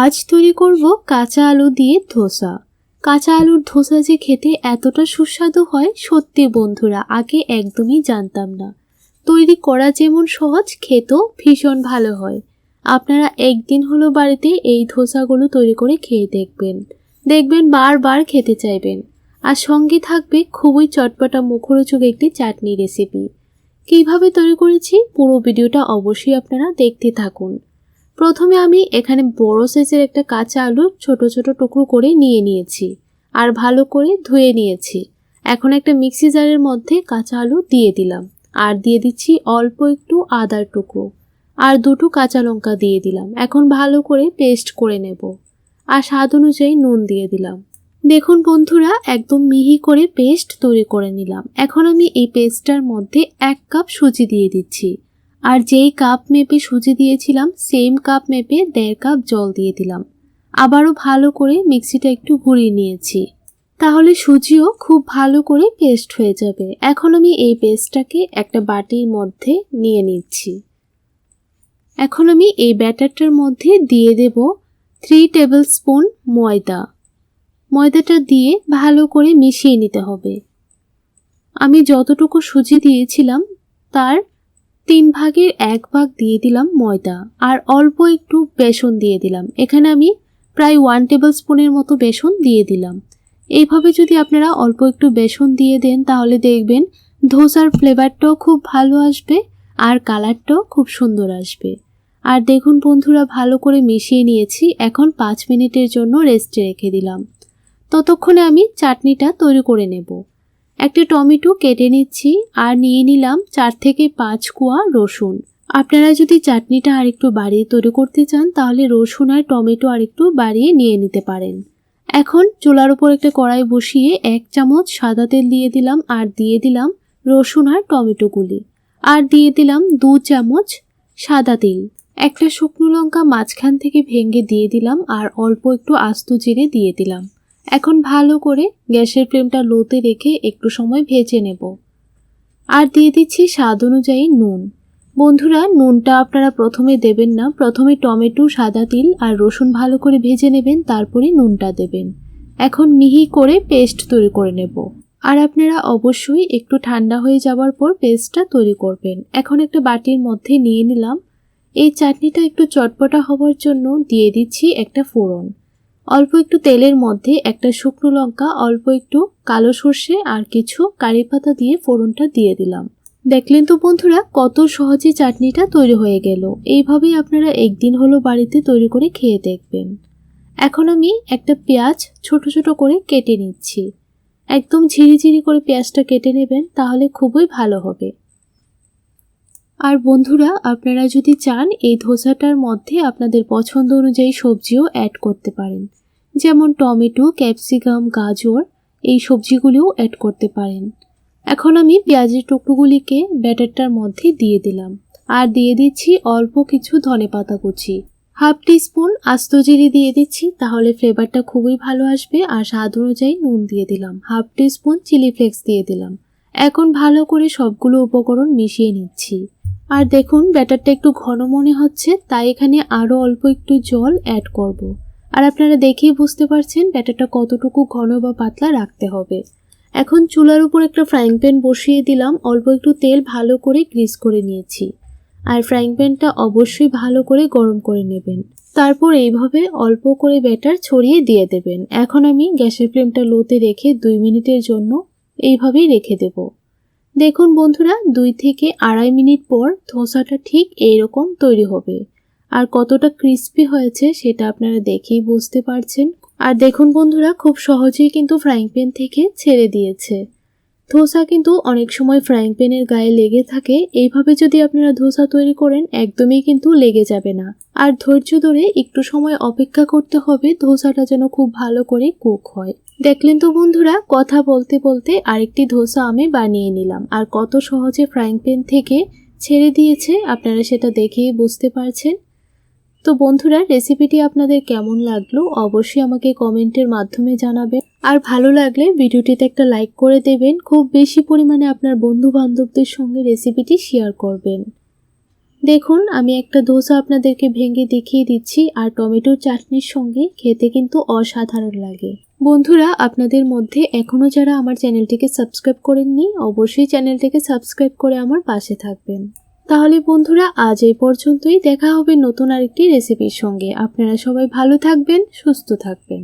আজ তৈরি করব কাঁচা আলু দিয়ে ধোসা। কাঁচা আলুর ধোসা যে খেতে এতটা সুস্বাদু হয়, সত্যি বন্ধুরা, আগে একদমই জানতাম না। তৈরি করা যেমন সহজ, খেতেও ভীষণ ভালো হয়। আপনারা একদিন হলো বাড়িতে এই ধোসাগুলো তৈরি করে খেয়ে দেখবেন। দেখবেন বারবার খেতে চাইবেন। আর সঙ্গে থাকবে খুবই চটপটা মুখরোচক একটি চাটনি রেসিপি কীভাবে তৈরি করেছি, পুরো ভিডিওটা অবশ্যই আপনারা দেখতে থাকুন। প্রথমে আমি এখানে বড় সাইজের একটা কাঁচা আলু ছোট ছোট টুকরো করে নিয়ে নিয়েছি আর ভালো করে ধুয়ে নিয়েছি। এখন একটা মিক্সি জারের মধ্যে কাঁচা আলু দিয়ে দিলাম আর দিয়ে দিচ্ছি অল্প একটু আদার টুকরো আর দুটো কাঁচা লঙ্কা দিয়ে দিলাম। এখন ভালো করে পেস্ট করে নেব আর স্বাদ অনুযায়ী নুন দিয়ে দিলাম। দেখুন বন্ধুরা, একদম মিহি করে পেস্ট তৈরি করে নিলাম। এখন আমি এই পেস্টটার মধ্যে এক কাপ সুজি দিয়ে দিচ্ছি। আর যেই কাপ মেপে সুজি দিয়েছিলাম, সেম কাপ মেপে দেড় কাপ জল দিয়ে দিলাম। আবারও ভালো করে মিক্সিটা একটু ঘুরিয়ে নিয়েছি। তাহলে সুজিও খুব ভালো করে পেস্ট হয়ে যাবে। এখন আমি এই পেস্টটাকে একটা বাটির মধ্যে নিয়ে নিচ্ছি। এখন আমি এই ব্যাটারটার মধ্যে দিয়ে দেব থ্রি টেবিল স্পুন ময়দা। ময়দাটা দিয়ে ভালো করে মিশিয়ে নিতে হবে। আমি যতটুকু সুজি দিয়েছিলাম, তার তিন ভাগের এক ভাগ দিয়ে দিলাম ময়দা, আর অল্প একটু বেসন দিয়ে দিলাম। এখানে আমি প্রায় ওয়ান টেবিল স্পুনের মতো বেসন দিয়ে দিলাম। এইভাবে যদি আপনারা অল্প একটু বেসন দিয়ে দেন, তাহলে দেখবেন ধোসার ফ্লেভারটাও খুব ভালো আসবে আর কালারটাও খুব সুন্দর আসবে। আর দেখুন বন্ধুরা, ভালো করে মিশিয়ে নিয়েছি। এখন পাঁচ মিনিটের জন্য রেস্টে রেখে দিলাম। ততক্ষণে আমি চাটনিটা তৈরি করে নেব। একটা টমেটো কেটে নিচ্ছি আর নিয়ে নিলাম চার থেকে পাঁচ কুয়া রসুন। আপনারা যদি চাটনিটা আরেকটু বাড়িয়ে তৈরি করতে চান, তাহলে রসুন আর টমেটো আরেকটু বাড়িয়ে নিয়ে নিতে পারেন। এখন চুলার উপর একটা কড়াই বসিয়ে এক চামচ সাদা তেল দিয়ে দিলাম আর দিয়ে দিলাম রসুন আর টমেটোগুলি। আর দিয়ে দিলাম দু চামচ সাদা তেল। একটা শুকনো লঙ্কা মাঝখান থেকে ভেঙে দিয়ে দিলাম আর অল্প একটু আস্ত জিরে দিয়ে দিলাম। এখন ভালো করে গ্যাসের ফ্লেমটা লোতে রেখে একটু সময় ভেজে নেব। আর দিয়ে দিচ্ছি স্বাদ অনুযায়ী নুন। বন্ধুরা, নুনটা আপনারা প্রথমে দেবেন না, প্রথমে টমেটো, সাদা তিল আর রসুন ভালো করে ভেজে নেবেন, তারপরে নুনটা দেবেন। এখন মিহি করে পেস্ট তৈরি করে নেব। আর আপনারা অবশ্যই একটু ঠান্ডা হয়ে যাওয়ার পর পেস্টটা তৈরি করবেন। এখন একটা বাটির মধ্যে নিয়ে নিলাম। এই চাটনিটা একটু চটপটা হওয়ার জন্য দিয়ে দিচ্ছি একটা ফোড়ন। অল্প একটু তেলের মধ্যে একটা শুকনো লঙ্কা, অল্প একটু কালো সর্ষে আর কিছু কারি পাতা দিয়ে ফোড়নটা দিয়ে দিলাম। দেখলেন তো বন্ধুরা, কত সহজে চাটনিটা তৈরি হয়ে গেল। এইভাবেই আপনারা একদিন হলো বাড়িতে তৈরি করে খেয়ে দেখবেন। এখন আমি একটা পেঁয়াজ ছোট ছোট করে কেটে নিচ্ছি। একদম ঝিরিঝিরি করে পেঁয়াজটা কেটে নেবেন, তাহলে খুবই ভালো হবে। আর বন্ধুরা, আপনারা যদি চান, এই ধোসাটার মধ্যে আপনাদের পছন্দ অনুযায়ী সবজিও অ্যাড করতে পারেন। যেমন টমেটো, ক্যাপসিকাম, গাজর, এই সবজিগুলিও অ্যাড করতে পারেন। এখন আমি পেঁয়াজের টুকরোগুলিকে ব্যাটারটার মধ্যে দিয়ে দিলাম। আর দিয়ে দিচ্ছি অল্প কিছু ধনে পাতা কুচি। হাফ টিস্পুন আস্ত জিরে দিয়ে দিচ্ছি, তাহলে ফ্লেভারটা খুবই ভালো আসবে। আর স্বাদ অনুযায়ী নুন দিয়ে দিলাম। হাফ টিস্পুন চিলি ফ্লেক্স দিয়ে দিলাম। এখন ভালো করে সবগুলো উপকরণ মিশিয়ে নিচ্ছি। আর দেখুন, ব্যাটারটা একটু ঘন মনে হচ্ছে, তাই এখানে আরও অল্প একটু জল অ্যাড করব। আর আপনারা দেখেই বুঝতে পারছেন ব্যাটারটা কতটুকু ঘন বা পাতলা রাখতে হবে। এখন চুলার উপর একটা ফ্রাইং প্যান বসিয়ে দিলাম, অল্প একটু তেল ভালো করে গ্রিস করে নিয়েছি। আর ফ্রাইং প্যানটা অবশ্যই ভালো করে গরম করে নেবেন। তারপর এইভাবে অল্প করে ব্যাটার ছড়িয়ে দিয়ে দেবেন। এখন আমি গ্যাসের ফ্লেমটা লোতে রেখে দুই মিনিটের জন্য এইভাবেই রেখে দেব। দেখুন বন্ধুরা, দুই থেকে আড়াই মিনিট পর ধোসাটা ঠিক এইরকম তৈরি হবে। আর কতটা ক্রিস্পি হয়েছে সেটা আপনারা দেখেই বুঝতে পারছেন। আর দেখুন বন্ধুরা, খুব সহজেই কিন্তু ফ্রাইং প্যান থেকে ছেড়ে দিয়েছে। ধোসা কিন্তু অনেক সময় ফ্রাইং প্যানের গায়ে লেগে থাকে। এইভাবে যদি আপনারা ধোসা তৈরি করেন, একদমই কিন্তু লেগে যাবে না। আর ধৈর্য ধরে একটু সময় অপেক্ষা করতে হবে, ধোসাটা যেন খুব ভালো করে কুক হয়। দেখলেন তো বন্ধুরা, কথা বলতে বলতে আরেকটি ধোসা আমি বানিয়ে নিলাম। আর কত সহজে ফ্রাইং প্যান থেকে ছেড়ে দিয়েছে, আপনারা সেটা দেখেই বুঝতে পারছেন। তো বন্ধুরা রেসিপিটি আপনাদের কেমন লাগল অবশ্যই আমাকে কমেন্টের মাধ্যমে জানাবেন। আর ভালো লাগলে ভিডিওটিতে একটা লাইক করে দেবেন, খুব বেশি পরিমাণে আপনার বন্ধু বান্ধবদের সঙ্গে রেসিপিটি শেয়ার করবেন। দেখুন, আমি একটা ধোসা আপনাদেরকে ভেঙে দেখিয়ে দিচ্ছি, আর টমেটোর চাটনির সঙ্গে খেতে কিন্তু অসাধারণ লাগে। বন্ধুরা, আপনাদের মধ্যে এখনও যারা আমার চ্যানেলটিকে সাবস্ক্রাইব করেননি, অবশ্যই চ্যানেলটিকে সাবস্ক্রাইব করে আমার পাশে থাকবেন। তাহলে বন্ধুরা, আজ এই পর্যন্তই। দেখা হবে নতুন আরেকটি রেসিপির সঙ্গে। আপনারা সবাই ভালো থাকবেন, সুস্থ থাকবেন।